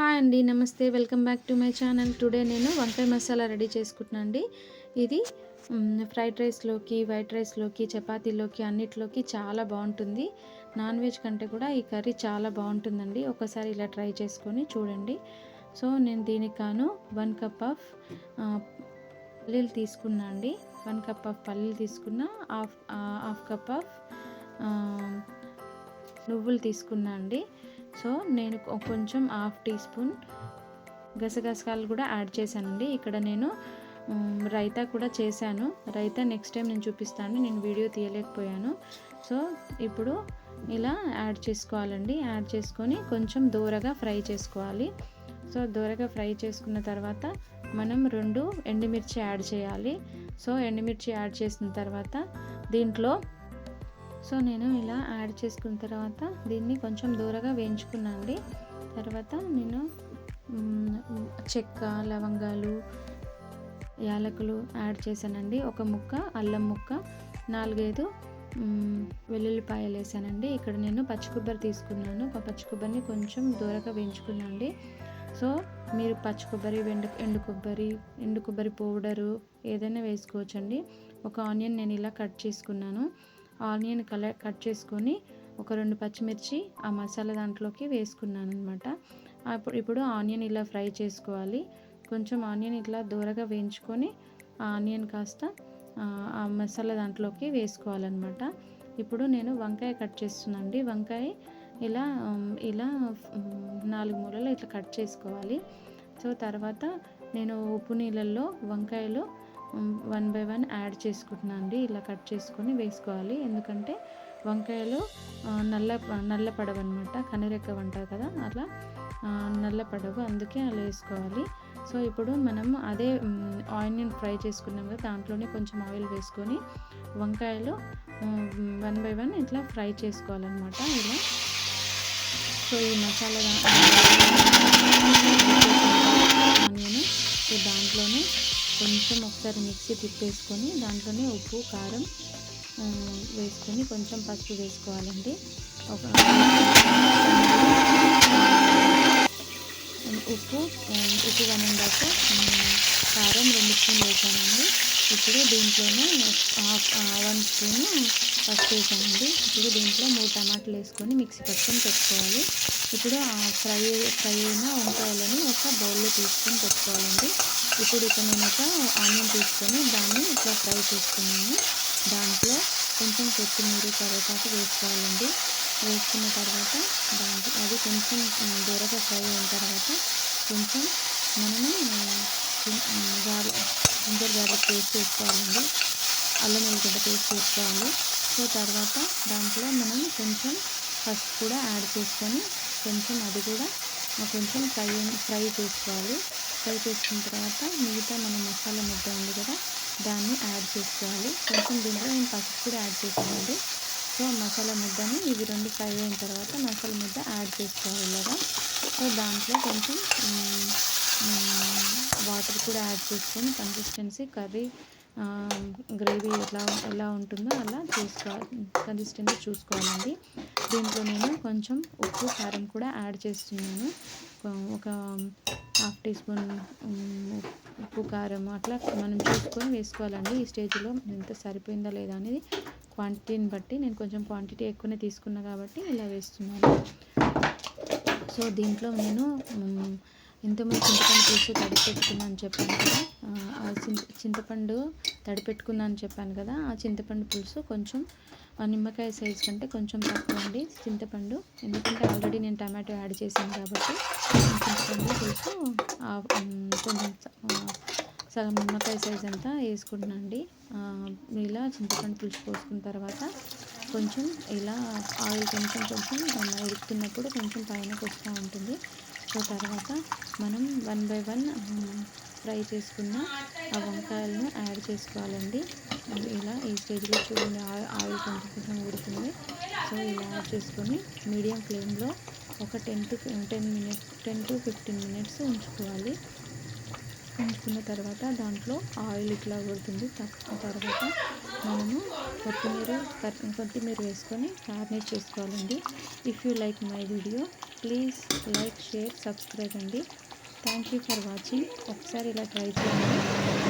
Hi అండి నమస్తే. Welcome back to my channel. Today నేను వంకాయ మసాలా రెడీ చేసుకుంటున్నాను అండి. ఇది ఫ్రైడ్ రైస్లోకి వైట్ రైస్లోకి చపాతీలోకి అన్నిట్లోకి చాలా బాగుంటుంది. నాన్ వెజ్ కంటే కూడా ఈ కర్రీ చాలా బాగుంటుందండి. ఒకసారి ఇలా ట్రై చేసుకొని చూడండి. సో నేను దీనికి కాను వన్ కప్ ఆఫ్ పల్లీలు తీసుకున్నా అండి. వన్ కప్ ఆఫ్ పల్లీలు తీసుకున్న హాఫ్ హాఫ్ కప్ ఆఫ్ నువ్వులు తీసుకున్నా అండి. సో నేను కొంచెం హాఫ్ టీ స్పూన్ గసగసాలు కూడా యాడ్ చేశానండి. ఇక్కడ నేను రైతా కూడా చేశాను. రైతా నెక్స్ట్ టైం నేను చూపిస్తాను. నేను వీడియో తీయలేకపోయాను. సో ఇప్పుడు ఇలా యాడ్ చేసుకోవాలండి. యాడ్ చేసుకొని కొంచెం దూరగా ఫ్రై చేసుకోవాలి. సో దూరగా ఫ్రై చేసుకున్న తర్వాత మనం రెండు ఎండుమిర్చి యాడ్ చేయాలి. సో ఎండుమిర్చి యాడ్ చేసిన తర్వాత దీంట్లో సో నేను ఇలా యాడ్ చేసుకున్న తర్వాత దీన్ని కొంచెం దూరగా వేయించుకున్నాండి అండి తర్వాత నేను చెక్క లవంగాలు యాలకులు యాడ్ చేశానండి. ఒక ముక్క అల్లం ముక్క నాలుగైదు వెల్లుల్లిపాయలు వేసానండి. ఇక్కడ నేను పచ్చి కొబ్బరి తీసుకున్నాను. పచ్చి కొబ్బరిని కొంచెం దూరగా వేయించుకున్నాను అండి సో మీరు పచ్చి కొబ్బరి ఎండు ఎండు కొబ్బరి ఎండు కొబ్బరి పౌడరు ఏదైనా వేసుకోవచ్చండి. ఒక ఆనియన్ నేను ఇలా కట్ చేసుకున్నాను. ఆనియన్ కలర్ కట్ చేసుకొని ఒక రెండు పచ్చిమిర్చి ఆ మసాలా దాంట్లోకి వేసుకున్నాను అనమాట అప్పుడు ఇప్పుడు ఆనియన్ ఇలా ఫ్రై చేసుకోవాలి. కొంచెం ఆనియన్ ఇట్లా దూరగా వేయించుకొని ఆ ఆనియన్ కాస్త ఆ, మసాలా దాంట్లోకి వేసుకోవాలన్నమాట. ఇప్పుడు నేను వంకాయ కట్ చేస్తున్నానండి వంకాయ ఇలా ఇలా నాలుగు మూలలు ఇట్లా కట్ చేసుకోవాలి. సో తర్వాత నేను ఉప్పు నీళ్ళల్లో వంకాయలు వన్ బై వన్ యాడ్ చేసుకుంటున్నాను అండి. ఇలా కట్ చేసుకొని వేసుకోవాలి. ఎందుకంటే వంకాయలు నల్ల నల్ల పడవ అనమాట కనురెక్క అంటారు కదా అలా నల్ల పడవు అందుకే అలా వేసుకోవాలి. సో ఇప్పుడు మనం అదే ఆనియన్ ఫ్రై చేసుకున్నాం కదా దాంట్లోనే కొంచెం ఆయిల్ వేసుకొని వంకాయలు వన్ బై వన్ ఇట్లా ఫ్రై చేసుకోవాలన్నమాట ఇలా. సో ఈ మసాలా ఆనియన్ సో దాంట్లోనే కొంచెం ఒకసారి మిక్సీ తిప్పేసుకొని దాంట్లోనే ఉప్పు కారం వేసుకొని కొంచెం పసుపు వేసుకోవాలండి. ఒక ఉప్పు ఉప్పు వన్ కారం రెండు స్పూన్లు వేసానండి. ఇప్పుడు దీంట్లోనే వన్ స్పూన్ పసుపు వేసానండి. ఇప్పుడు దీంట్లో మూడు టమాటాలు వేసుకొని మిక్సీ పట్టుకొని పెట్టుకోవాలి. ఇప్పుడు ఫ్రై ఫ్రై అయిన వంకాయలని ఒక బౌల్లో తీసుకొని పెట్టుకోవాలండి. ఇప్పుడు ఇక నేను ఒక ఆనియన్ తీసుకొని దాన్ని ఇట్లా ఫ్రై చేసుకున్నాను. దాంట్లో కొంచెం కొత్తిమీర కరివేపాకు వేసుకోవాలండి. వేసుకున్న తర్వాత దాంట్లో అది కొంచెం ఉమ్, దూరగా ఫ్రై అయిన తర్వాత కొంచెం మనము గార్లిక్ జింజర్ గార్లిక్ పేస్ట్ వేసుకోవాలండి. అల్లం వెల్లిగడ్డ పేస్ట్ వేసుకోవాలి. సో తర్వాత దాంట్లో మనం కొంచెం పసుపు కూడా యాడ్ చేసుకొని కొంచెం అది కూడా కొంచెం ఫ్రై ఫ్రై చేసుకోవాలి. ఫ్రై చేసుకున్న తర్వాత మిగతా మన మసాలా ముద్ద ఉంది కదా దాన్ని యాడ్ చేసుకోవాలి. కొంచెం దీంట్లో నేను పసుపు కూడా యాడ్ చేసానండి సో మసాలా ముద్దని ఇవి రెండు ఫ్రై అయిన తర్వాత మసాలా ముద్ద యాడ్ చేసుకోవాలి ఇలాగా. సో దాంట్లో కొంచెం వాటర్ కూడా యాడ్ చేసుకొని కన్సిస్టెన్సీ కర్రీ గ్రేవీ ఎలా ఎలా ఉంటుందో అలా చేసుకోవాలి కన్సిస్టెన్సీ చూసుకోవాలండి. దీంట్లో నేను కొంచెం ఉప్పు కారం కూడా యాడ్ చేస్తున్నాను. ఒక హాఫ్ టీ స్పూన్ ఉప్పు కారం అట్లా మనం చూసుకొని వేసుకోవాలండి. ఈ స్టేజ్లో ఎంత సరిపోయిందా లేదా అనేది క్వాంటిటీని బట్టి నేను కొంచెం క్వాంటిటీ ఎక్కువనే తీసుకున్నా కాబట్టి ఇలా వేస్తున్నాను. సో దీంట్లో నేను మ్, చింతపండు పులుసు తడిపెట్టుకున్నాను అని చెప్పాను కదా ఆ, చింత చింతపండు తడిపెట్టుకున్నాను అని చెప్పాను కదా ఆ చింతపండు పులుసు కొంచెం ఆ నిమ్మకాయ సైజ్ కంటే కొంచెం తక్కువ అండి చింతపండు. ఎందుకంటే ఆల్రెడీ నేను టమాటో యాడ్ చేశాను కాబట్టి చింతపండు పులుసు కొంచెం సగం నిమ్మకాయ సైజ్ అంతా వేసుకుంటున్నాను అండి ఇలా చింతపండు పులుసు పోసుకున్న తర్వాత కొంచెం ఇలా ఆయిల్ కొంచెం కొంచెం ఉడుకుతున్నప్పుడు కొంచెం పైనకి వస్తూ ఉంటుంది. సో తర్వాత మనం వన్ బై వన్ ఫ్రై చేసుకున్న ఆ వంకాయలను యాడ్ చేసుకోవాలండి. ఇలా ఈ స్టేజ్లో చూడండి ఆయిల్ కొంచెం కొంచెం ఉడుతుంది. సో ఇలా యాడ్ చేసుకొని మీడియం ఫ్లేమ్లో ఒక ten to ten minutes ten to fifteen minutes ఉంచుకోవాలి. ఉంచుకున్న తర్వాత దాంట్లో ఆయిల్ ఇట్లా కొడుతుంది. తర్వాత మనము కొత్తిమీర కొత్తిమీర వేసుకొని గార్నిష్ చేసుకోవాలండి. If you like my video please like share subscribe అండి. థ్యాంక్ యూ ఫర్ వాచింగ్ ఒకసారి ఇలా ట్రై చేయండి.